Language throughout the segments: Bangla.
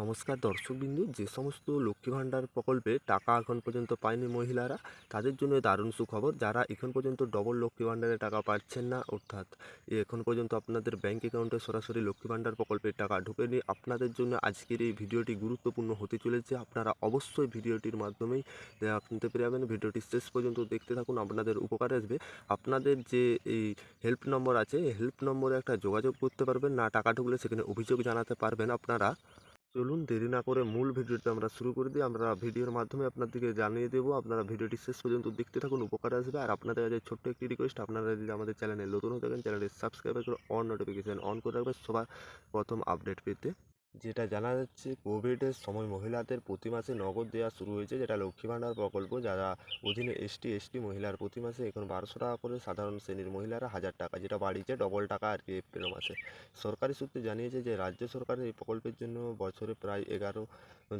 নমস্কার দর্শকবিন্দু, যে সমস্ত লক্ষ্মী ভাণ্ডার প্রকল্পে টাকা এখন পর্যন্ত পায়নি মহিলারা, তাদের জন্য দারুণ সুখবর, যারা এখন পর্যন্ত ডবল লক্ষ্মী ভাণ্ডারে টাকা পাচ্ছেন না, অর্থাৎ এখন পর্যন্ত আপনাদের ব্যাঙ্ক অ্যাকাউন্টে সরাসরি লক্ষ্মী ভাণ্ডার প্রকল্পের টাকা ঢোকেনি। আপনাদের জন্য আজকের এই ভিডিওটি গুরুত্বপূর্ণ হতে চলেছে। আপনারা অবশ্যই ভিডিওটির মাধ্যমেই জানতে পেরে যাবেন। ভিডিওটি শেষ পর্যন্ত দেখতে থাকুন, আপনাদের উপকারে আসবে। আপনাদের যে এই হেল্প নম্বর আছে হেল্প নম্বরে একটা যোগাযোগ করতে পারবেন। না টাকা ঢুকলে সেখানে অভিযোগ জানাতে পারবেন আপনারা। চলুন দেরি না করে মূল ভিডিওটা আমরা শুরু করে দিই। আমরা ভিডিওর মাধ্যমে আপনাদেরকে জানিয়ে দেবো, আপনারা ভিডিওটি শেষ পর্যন্ত দেখতে থাকুন, উপকার আসবে। আর আপনাদের কাছে ছোট্ট একটি রিকোয়েস্ট আপনারা যদি আমাদের চ্যানেলে নতুন হয়ে থাকেন চ্যানেলটি সাবস্ক্রাইব করে অন নোটিফিকেশান অন করে রাখবেন। সবার প্রথম আপডেট পেতে যেটা জানা যাচ্ছে, কোভিডের সময় মহিলাদের প্রতি মাসে নগদ দেওয়া শুরু হয়েছে, যেটা লক্ষ্মী ভাণ্ডার প্রকল্প, যারা অধীনে এসটি এসটি মহিলার প্রতি মাসে এখন বারোশো টাকা করে সাধারণ শ্রেণির মহিলারা হাজার টাকা, যেটা বাড়িয়েছে ডবল টাকা আর কি এপ্রিল মাসে। সরকারি সূত্রে জানিয়েছে যে, রাজ্য সরকার এই প্রকল্পের জন্য বছরে প্রায় এগারো,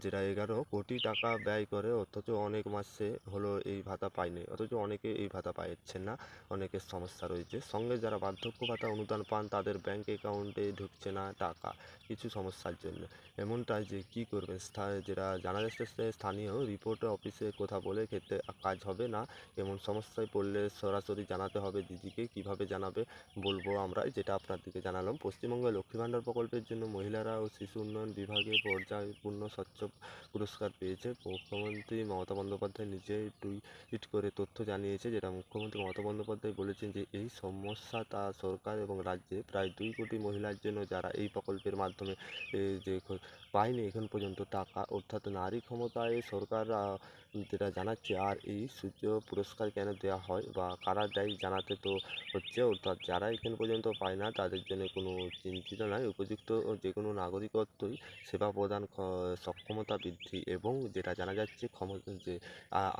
যেটা এগারো কোটি টাকা ব্যয় করে, অথচ অনেক মাসে হলো এই ভাতা পায়নি, অথচ অনেকে এই ভাতা পাচ্ছেন না, অনেকের সমস্যা রয়েছে। সঙ্গে যারা বার্ধক্য ভাতা অনুদান পান, তাদের ব্যাংক অ্যাকাউন্টে ঢুকছে না টাকা, কিছু সমস্যার জন্য। এমনটা যে কী করবেন যেটা যে স্থানীয় রিপোর্ট অফিসে কথা বলে ক্ষেত্রে কাজ হবে না, এমন সমস্যায় পড়লে সরাসরি জানাতে হবে দিদিকে, কীভাবে জানাবে বলব আমরা যেটা আপনাদেরকে জানালাম। পশ্চিমবঙ্গে লক্ষ্মী ভাণ্ডার প্রকল্পের জন্য মহিলারা ও শিশু উন্নয়ন বিভাগে পর্যায়পূর্ণ স্বচ্ছ পুরস্কার পেয়েছে। মুখ্যমন্ত্রী মমতা বন্দ্যোপাধ্যায় নিজে টুইট করে তথ্য জানিয়েছে, যেটা মুখ্যমন্ত্রী মমতা বন্দ্যোপাধ্যায় বলেছেন যে, এই সমস্যা তা সরকার এবং রাজ্যে প্রায় দুই কোটি মহিলার জন্য যারা এই প্রকল্পের মাধ্যমে যে পায়নি এখন পর্যন্ত টাকা। অর্থাৎ নারী ক্ষমতায় সরকার যেটা জানাচ্ছে আর এই সূর্য পুরস্কার কেন দেওয়া হয় বা কারা দেয় জানাতে তো হচ্ছে। অর্থাৎ যারা এখন পর্যন্ত পায় না, তাদের জন্য কোনো চিন্তিত নয়। উপযুক্ত যে কোনো নাগরিকত্বই সেবা প্রদান সক্ষমতা বৃদ্ধি এবং যেটা জানা যাচ্ছে ক্ষমতা যে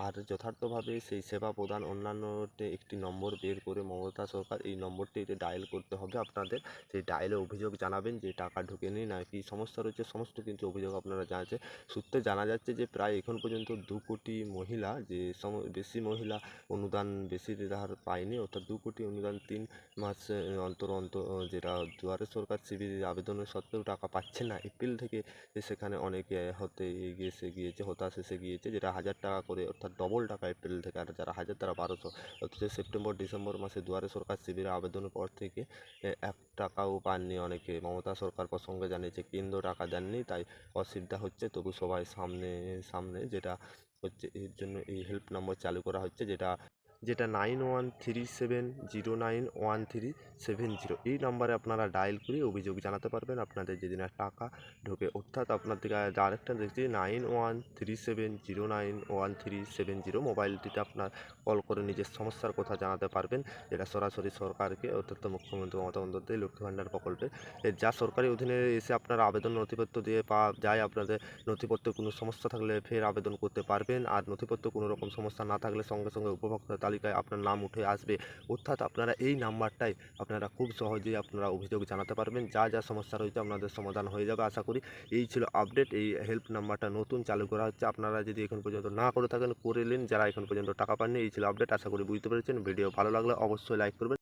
আর যথার্থভাবে সেই সেবা প্রদান অন্যান্যতে একটি নম্বর বের করে মমতা সরকার এই নম্বরটিতে ডায়াল করতে হবে। আপনাদের সেই ডায়ালে অভিযোগ জানাবেন যে টাকা ঢোকেনি না কি সমস্যা রয়েছে, সমস্ত কিন্তু অভিযোগ আপনারা জানাচ্ছে সূত্রে জানা যাচ্ছে যে প্রায় এখন পর্যন্ত দু কোটি মহিলা যে সম, বেশি মহিলা অনুদান বেশি হার পায়নি, অর্থাৎ দু কোটি অনুদান তিন মাস অন্তর অন্তর যেটা দুয়ারে সরকার শিবিরের আবেদনের সত্ত্বেও টাকা পাচ্ছে না। এপ্রিল থেকে সেখানে অনেকে হতে এসে গিয়েছে হতাশ এসে গিয়েছে, যেটা হাজার টাকা করে, অর্থাৎ ডবল টাকা এপ্রিল থেকে, আর যারা হাজার তারা বারোশো। অথচ সেপ্টেম্বর, ডিসেম্বর মাসে দুয়ারে সরকার শিবিরে আবেদনের পর থেকে এক টাকাও পাননি অনেকে। মমতা সরকার প্রসঙ্গে জানিয়েছে কেন্দ্র টাকা দেননি, তাই অসুবিধা হচ্ছে তবু সবাই সামনে সামনে যেটা হচ্ছে এর জন্য এই হেল্প নম্বর চালু করা হচ্ছে, যেটা যেটা nine one three seven zero nine one three seven zero. এই নাম্বারে আপনারা ডায়াল করে অভিযোগ জানাতে পারবেন আপনাদের যেদিন টাকা ঢোকে। অর্থাৎ আপনার থেকে আরেকটা দেখছি, nine one three seven zero nine one three seven zero মোবাইলটিতে আপনার কল করে নিজের সমস্যার কথা জানাতে পারবেন, যেটা সরাসরি সরকারকে, অর্থাৎ মুখ্যমন্ত্রী মমতা বন্দ্যোপাধ্যায়, লক্ষ্মী ভাণ্ডার প্রকল্পে। যা সরকারি অধীনে এসে আপনারা আবেদন নথিপত্র দিয়ে পাওয়া যায় আপনাদের নথিপত্রে কোনো সমস্যা থাকলে ফের আবেদন করতে পারবেন। আর নথিপত্র কোনো রকম সমস্যা না থাকলে সঙ্গে সঙ্গে উপভোক্তা তালিকায় আপনার নাম উঠে আসবে। অর্থাৎ আপনারা এই নাম্বারটায় আপনারা খুব সহজেই আপনারা অভিযোগ জানাতে পারবেন। যা যা সমস্যা রয়েছে আপনাদের সমাধান হয়ে যাবে আশা করি। এই ছিল আপডেট এই হেল্প নাম্বারটা নতুন চালু করা হচ্ছে। আপনারা যদি এখন পর্যন্ত না করে থাকেন, করে নিন। যারা এখন পর্যন্ত টাকা পাননি, এই ছিল আপডেট আশা করি বুঝতে পেরেছেন। ভিডিও ভালো লাগলে অবশ্যই লাইক করবেন।